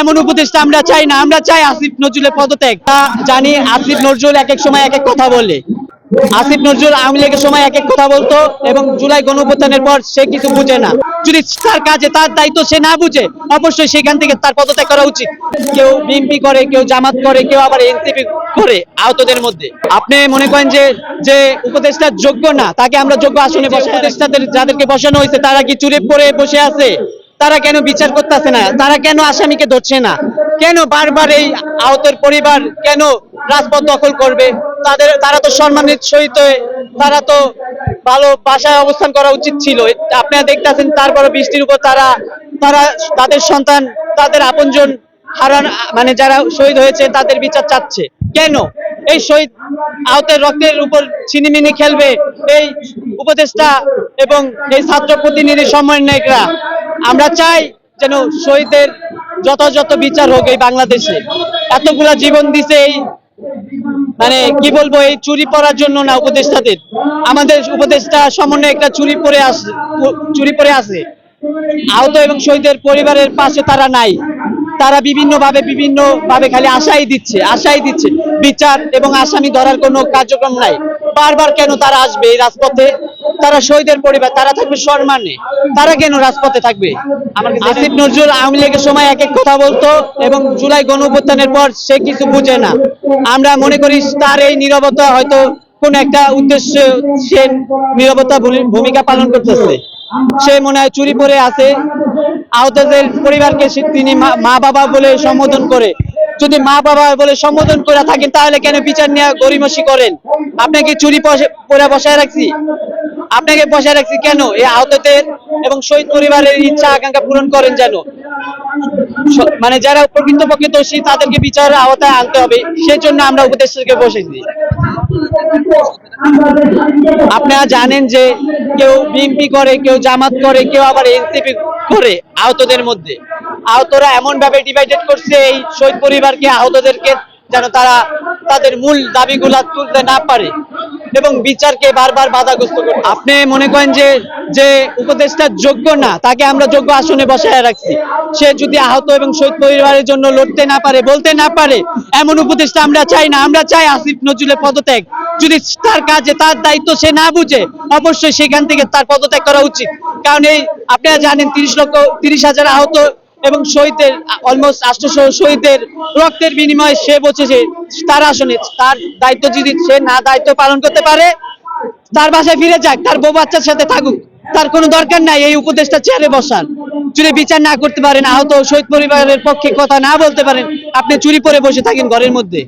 এমন উপদেশটা আমরা চাই না, আমরা চাই আসিফ নজরুলের পদত্যাগ। জানি আসিফ নজরুল এক এক সময় এক এক কথা বলে। আসিফ নজরুল আওয়ামী লীগের সময় এক এক কথা বলতো এবং জুলাই গণঅভ্যুত্থানের পর সে কিছু বুঝে না। যদি তার কাজে তার দায়িত্ব সে না বুঝে, অবশ্যই সেখান থেকে তার পদত্যাগ করা উচিত। কেউ বিএনপি করে, কেউ জামাত করে, কেউ আবার এনসিপি করে আহতদের মধ্যে। আপনি মনে করেন যে যে উপদেষ্টা যোগ্য না, তাকে আমরা যোগ্য আসনে বসে উপদেষ্টাদের যাদেরকে বসানো হয়েছে, তারা কি চুরে পড়ে বসে আছে? তারা কেন বিচার করতেছে না? তারা কেন আসামিকে ধরছে না? কেন বারবার এই আহতের পরিবার কেন রাজপথ দখল করবে? তাদের, তারা তো সম্মানিত সহিত, তারা তো ভালো বাসায় অবস্থান করা উচিত ছিল। আপনারা দেখতেছেন তারপরে বৃষ্টির উপর তারা তারা তাদের সন্তান, তাদের আপনজন হারান মানে যারা শহীদ হয়েছে তাদের বিচার চাচ্ছে। কেন? এই শহীদ আহতের রক্তের উপর ছিনিমিনি খেলবে এই উপদেষ্টা এবং এই ছাত্র প্রতিনিধি সমন্বয়করা। আমরা চাই যেন শহীদের যথাযথ বিচার হোক এই বাংলাদেশে। এতগুলা জীবন দিছে এই মানে কি বলব, এই চুরি পড়ার জন্য না উপদেষ্টাদের। আমাদের উপদেষ্টা সমন্বয় একটা চুরি পরে আসে, চুরি পরে আছে। আহত এবং শহীদের পরিবারের পাশে তারা নাই। তারা বিভিন্ন ভাবে বিভিন্ন ভাবে খালি আশাই দিচ্ছে আশাই দিচ্ছে। বিচার এবং আসামি ধরার কোনো কার্যক্রম নাই। বারবার কেন তারা আসবে এই রাজপথে? তারা শহীদের পরিবার তারা থাকবে সম্মানে। তারা কেন রাজপথে থাকবে? আসিফ নজরুল আওয়ামী লীগের সময় এক এক কথা বলতো এবং জুলাই গণঅভ্যুত্থানের পর সে কিছু বুঝে না। আমরা মনে করি তার এই নীরবতা হয়তো কোন একটা উদ্দেশ্য সে নীরবতা ভূমি- ভূমিকা পালন করতেছে। সে মনে হয় চুরি পরে আছে। আহতদের পরিবারকে তিনি মা- বাবা বলে সম্বোধন করে। যদি মা বাবা বলে সম্বোধন করে থাকেন, তাহলে কেন বিচার নিয়ে গরিমসি করেন? আপনাকে চুরি পরে বসায় রাখছি। আপনাকে বসায় রাখছি কেন? এই আহতদের এবং শহীদ পরিবারের ইচ্ছা, আকাঙ্ক্ষা পূরণ করেন যেন। মানে যারা প্রকৃতপক্ষে দোষী, তাদেরকে বিচারের আওতায় আনতে হবে। সেজন্য আমরা উপদেষ্টাকে বসেছি। আপনারা জানেন যে কেউ বিএনপি করে, কেউ জামাত করে, কেউ আবার এনসিপি করে আহতদের মধ্যে। আহতরা এমন ভাবে ডিভাইডেড করছে, এই শহীদ পরিবারকে, আহতদেরকে যেন তারা তাদের মূল দাবিগুলা তুলতে না পারে। এবং বিচারকে বারবার বাধাগ্রস্ত করে আপনি মনে করেন যে যে উপদেষ্টা যোগ্য না, তাকে আমরা যোগ্য আসনে বসায় রাখছি। সে যদি আহত এবং শহীদ পরিবারের জন্য লড়তে না পারে, বলতে না পারে, এমন উপদেষ্টা আমরা চাই না। আমরা চাই আসিফ নজরুলের পদত্যাগ। যদি তার কাজে তার দায়িত্ব সে না বুঝে, অবশ্যই সেখান থেকে তার পদত্যাগ করা উচিত। কারণ এই, আপনারা জানেন তিরিশ লক্ষ, তিরিশ হাজার আহত এবং শহীদের অলমোস্ট আষ্টশো শহীদের রক্তের বিনিময়ে সে বসেছে তার আসনে তার দায়িত্ব যদি সে না দায়িত্ব পালন করতে পারে, তার বাসায় ফিরে যাক, তার বউ বাচ্চার সাথে থাকুক, তার কোনো দরকার নাই এই উপদেশটা চেয়ারে বসান চুরি বিচার না করতে পারেন, আহত শহীদ পরিবারের পক্ষে কথা না বলতে পারেন, আপনি চুরি পরে বসে থাকেন ঘরের মধ্যে।